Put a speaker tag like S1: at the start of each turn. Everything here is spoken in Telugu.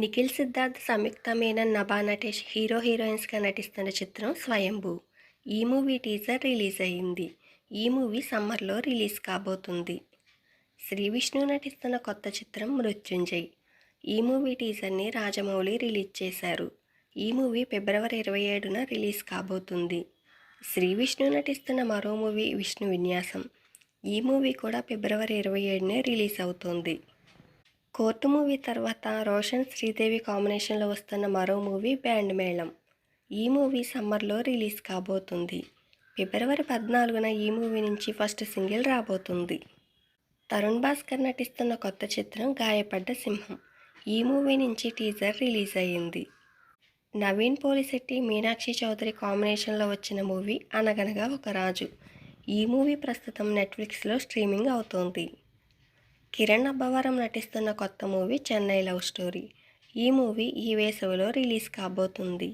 S1: నిఖిల్ సిద్ధార్థ్ సంయుక్త మేనన్ నభా నటేష్ హీరో హీరోయిన్స్గా నటిస్తున్న చిత్రం స్వయంభూ. ఈ మూవీ టీజర్ రిలీజ్ అయింది. ఈ మూవీ సమ్మర్లో రిలీజ్ కాబోతుంది. శ్రీ విష్ణు నటిస్తున్న కొత్త చిత్రం మృత్యుంజయ్. ఈ మూవీ టీజర్ని రాజమౌళి రిలీజ్ చేశారు. ఈ మూవీ ఫిబ్రవరి ఇరవై ఏడున రిలీజ్ కాబోతుంది. శ్రీ విష్ణు నటిస్తున్న మరో మూవీ విష్ణు విన్యాసం. ఈ మూవీ కూడా ఫిబ్రవరి ఇరవై ఏడునే రిలీజ్ అవుతుంది. కోర్టు మూవీ తర్వాత రోషన్ శ్రీదేవి కాంబినేషన్లో వస్తున్న మరో మూవీ బ్యాండ్ మేళం. ఈ మూవీ సమ్మర్లో రిలీజ్ కాబోతుంది. ఫిబ్రవరి పద్నాలుగున ఈ మూవీ నుంచి ఫస్ట్ సింగిల్ రాబోతుంది. తరుణ్ భాస్కర్ నటిస్తున్న కొత్త చిత్రం గాయపడ్డ సింహం. ఈ మూవీ నుంచి టీజర్ రిలీజ్ అయ్యింది. నవీన్ పోలిశెట్టి మీనాక్షి చౌదరి కాంబినేషన్లో వచ్చిన మూవీ అనగనగా ఒక రాజు. ఈ మూవీ ప్రస్తుతం నెట్ఫ్లిక్స్లో స్ట్రీమింగ్ అవుతోంది. కిరణ్ అబ్బవరం నటిస్తున్న కొత్త మూవీ చెన్నై లవ్ స్టోరీ. ఈ మూవీ ఈ వేసవిలో రిలీజ్ కాబోతుంది.